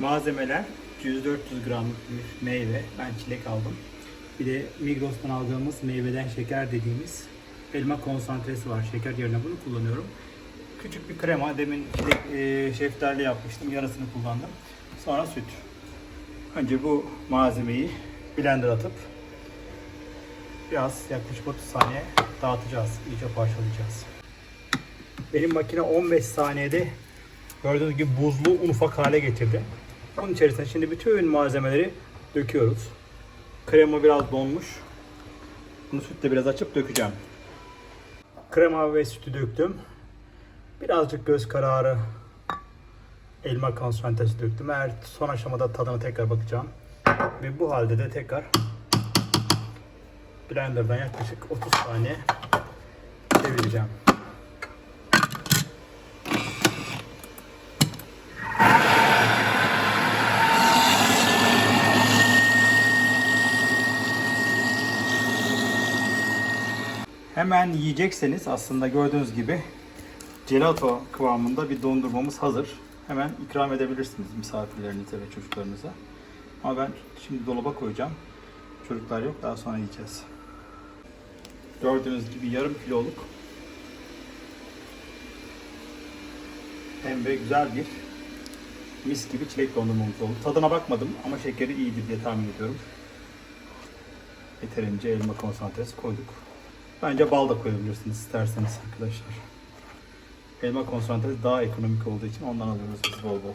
Malzemeler 100-400 gramlık bir meyve. Ben çilek aldım. Bir de Migros'tan aldığımız meyveden şeker dediğimiz elma konsantresi var. Şeker yerine bunu kullanıyorum. Küçük bir krema. Demin çilek, e, şeftali yapmıştım. Yarısını kullandım. Sonra süt. Önce bu malzemeyi blender atıp biraz yaklaşık 30 saniye dağıtacağız. İyice parçalayacağız. Benim makine 15 saniyede gördüğünüz gibi buzlu un ufak hale getirdi. Bunun içerisine şimdi bütün malzemeleri döküyoruz. Krema biraz donmuş. Bunu sütle biraz açıp dökeceğim. Krema ve sütü döktüm. Birazcık göz kararı elma konsantresi döktüm. Eğer son aşamada tadına tekrar bakacağım. Ve bu halde de tekrar blenderdan yaklaşık 30 saniye çevireceğim. Hemen yiyecekseniz aslında gördüğünüz gibi gelato kıvamında bir dondurmamız hazır. Hemen ikram edebilirsiniz misafirlerinize ve çocuklarınıza. Ama ben şimdi dolaba koyacağım. Çocuklar yok daha sonra yiyeceğiz. Gördüğünüz gibi yarım kiloluk hem güzel bir mis gibi çilek dondurmamız oldu. Tadına bakmadım ama şekeri iyidir diye tahmin ediyorum. Yeterince elma konsantresi koyduk. Bence bal da koyabilirsiniz isterseniz arkadaşlar. Elma konsantresi daha ekonomik olduğu için ondan alıyoruz biz bol bol.